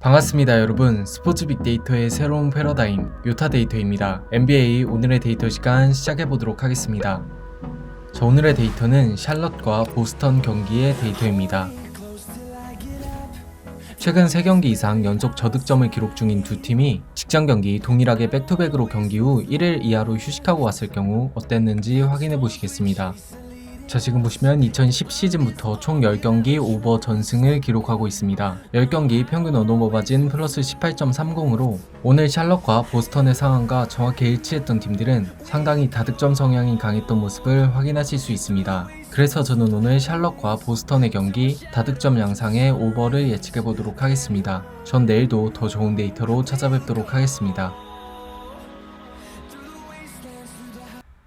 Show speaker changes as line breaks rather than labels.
반갑습니다 여러분. 스포츠 빅데이터의 새로운 패러다임 요타 데이터입니다. NBA 오늘의 데이터 시간 시작해보도록 하겠습니다. 자 오늘의 데이터는 샬럿과 보스턴 경기의 데이터입니다 최근 3경기 이상 연속 저득점을 기록 중인 두 팀이 직전 경기 동일하게 백투백으로 경기 후 1일 이하로 휴식하고 왔을 경우 어땠는지 확인해 보시겠습니다. 자 지금 보시면 2010 시즌부터 총 10경기 오버 전승을 기록하고 있습니다. 10경기 평균 마진 플러스 18.30으로 오늘 샬럿과 보스턴의 상황과 정확히 일치했던 팀들은 상당히 다득점 성향이 강했던 모습을 확인하실 수 있습니다. 그래서 저는 오늘 샬럿과 보스턴의 경기 다득점 양상의 오버를 예측해 보도록 하겠습니다. 전 내일도 더 좋은 데이터로 찾아뵙도록 하겠습니다.